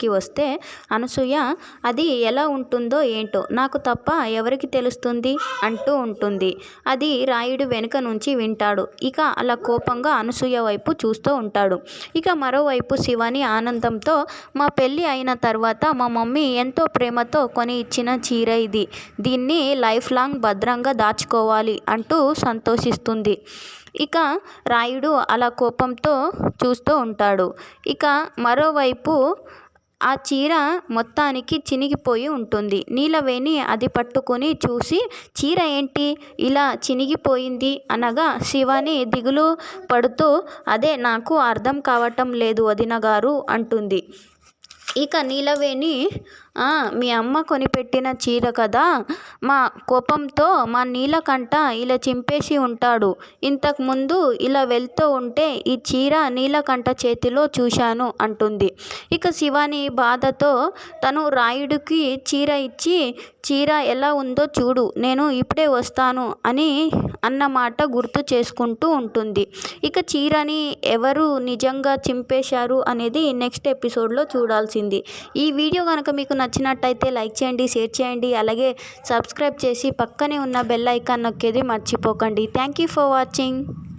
కి వస్తే అనసూయ అది ఎలా ఉంటుందో ఏంటో నాకు తప్ప ఎవరికి తెలుస్తుంది? అంటూ ఉంటుంది. అది రాయుడు వెనుక నుంచి వింటాడు. ఇక అలా కోపంగా అనసూయ వైపు చూస్తూ ఉంటాడు. ఇక మరోవైపు శివాని ఆనందంతో మా పెళ్ళి అయిన తర్వాత మా మమ్మీ ఎంతో ప్రేమతో కొని ఇచ్చిన చీర ఇది. దీన్ని లైఫ్ లాంగ్ భద్రంగా దాచుకోవాలి అంటూ సంతోషిస్తుంది. ఇక రాయుడు అలా కోపంతో చూస్తూ ఉంటాడు. ఇక మరోవైపు ఆ చీర మొత్తానికి చినిగిపోయి ఉంటుంది. నీలవేణి అది పట్టుకుని చూసి చీర ఏంటి? ఇలా చినిగిపోయింది అనగా శివాని దిగులు పడుతూ అదే నాకు అర్థం కావటం లేదు వదిన గారు అంటుంది. ఇక నీలవేణి మీ అమ్మ కొనిపెట్టిన చీర కదా? మా కోపంతో మా నీలకంఠ ఇలా చింపేసి ఉంటాడు. ఇంతకుముందు ఇలా వెళ్తూ ఉంటే ఈ చీర నీలకంఠ చేతిలో చూశాను అంటుంది. ఇక శివాని బాధతో తను రాయుడికి చీర ఇచ్చి చీర ఎలా ఉందో చూడు నేను ఇప్పుడే వస్తాను అని అన్నమాట గుర్తు చేసుకుంటూ ఉంటుంది. ఇక చీరని ఎవరు నిజంగా చింపేశారు అనేది నెక్స్ట్ ఎపిసోడ్లో వచ్చింది ఈ వీడియో కనుక మీకు నచ్చినట్టయితే లైక్ చేయండి షేర్ చేయండి. అలాగే సబ్స్క్రైబ్ చేసి పక్కనే ఉన్న బెల్ ఐకాన్ నొక్కేది మర్చిపోకండి. Thank you for watching.